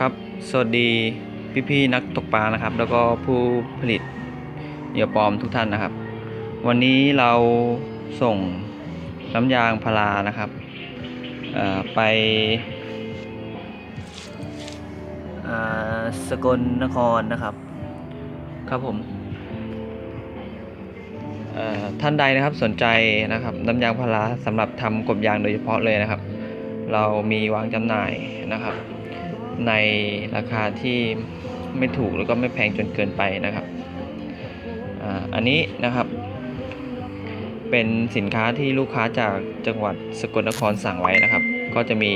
ครับ สวัสดีพี่ๆนักตกปลานะครับ แล้วก็ผู้ผลิตเหยื่อปลอมทุกท่านนะครับ วันนี้เราส่งน้ำยางพารานะครับไปสกลนครนะครับ ครับผมท่านใดนะครับสนใจนะครับน้ำยางพาราสำหรับทำกบยางโดยเฉพาะเลยนะครับ เรามีวางจำหน่ายนะครับ ในราคาที่ไม่ถูกแล้วก็ไม่แพงจนเกินไปนะครับออันนี้นะครับ เป็นสินค้าที่ลูกค้าจากจังหวัดสกลนครสั่งไว้นะครับ ก็จะมี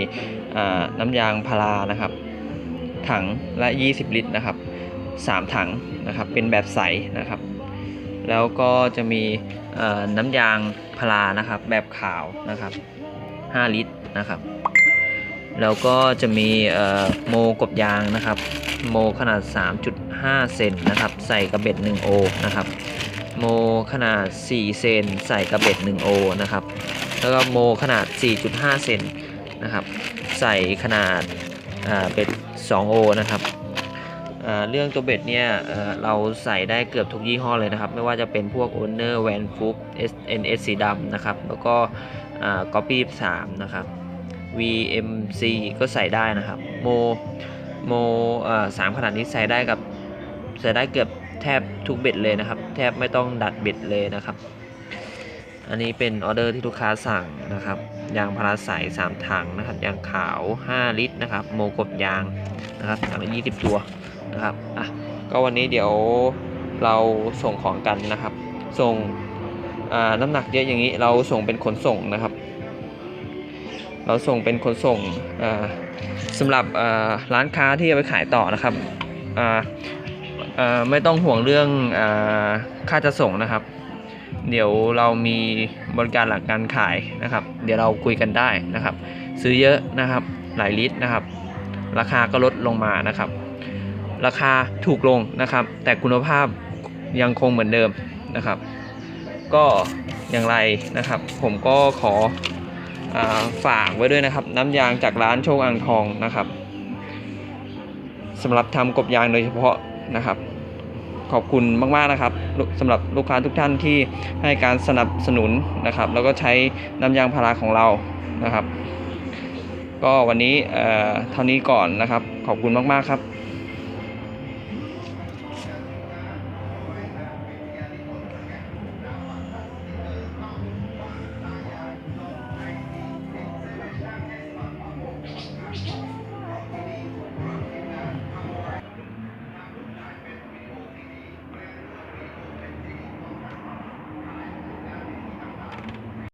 น้ำยางพารานะครับ ถังละ 20 ลิตรนะครับ 3 ถังนะครับ เป็นแบบใสนะครับ แล้วก็จะมีน้ำยางพารานะครับ แบบขาวนะครับ 5 ลิตรนะครับ แล้วก็จะมีโมกบยางนะครับ โมขนาด 3.5 เซนนะครับ ใส่กระเบ็ด 1 โอนะครับ โมขนาด 4 เซนใส่กระเบ็ด 1 โอนะครับ แล้วก็โมขนาด 4.5 เซนนะครับ ใส่ขนาดเบ็ด 2 โอนะครับเรื่องตัวเบ็ดเนี่ยเเราใส่ได้เกือบทุกยี่ห้อเลยนะครับ ไม่ว่าจะเป็นพวก Owner Van Fuck SNS สีดำนะครับ แล้วก็อ่า Copy 3นะครับ VMC ก็ใส่ได้นะครับโมโมอ่อสามขนาดนี้ใส่ได้กับใส่ได้เกือบแทบทุกเบ็ดเลยนะครับ แทบไม่ต้องดัดเบ็ดเลยนะครับ อันนี้เป็นออเดอร์ที่ลูกค้าสั่งนะครับยางพาราใส3ถังนะครับยางขาว 5 ลิตรนะครับ โมกบยางนะครับถังละ20ตัวนะครับอะก็วันนี้เดี๋ยวเราส่งของกันนะครับ ส่งอ่าน้ำหนักเยอะอย่างนี้เราส่งเป็นขนส่งนะครับ เราส่งเป็นขนส่งอ่าสำหรับร้านค้าที่เอาไปขายต่อนะครับไม่ต้องห่วงเรื่องอค่าจะส่งนะครับ เดี๋ยวเรามีบริการหลังการขายนะครับ เดี๋ยวเราคุยกันได้นะครับ ซื้อเยอะนะครับหลายลิตรนะครับ ราคาก็ลดลงมานะครับ ราคาถูกลงนะครับ แต่คุณภาพยังคงเหมือนเดิมนะครับ ก็อย่างไรนะครับ ผมก็ขอ ฝากไว้ด้วยนะครับ น้ำยางจากร้านโชคอ่างทองนะครับสำหรับทำกบยางโดยเฉพาะนะครับ ขอบคุณมากๆนะครับสำหรับลูกค้าทุกท่านที่ให้การสนับสนุนนะครับ แล้วก็ใช้น้ำยางพาราของเรานะครับ ก็วันนี้เอ่อเท่านี้ก่อนนะครับ ขอบคุณมากๆครับ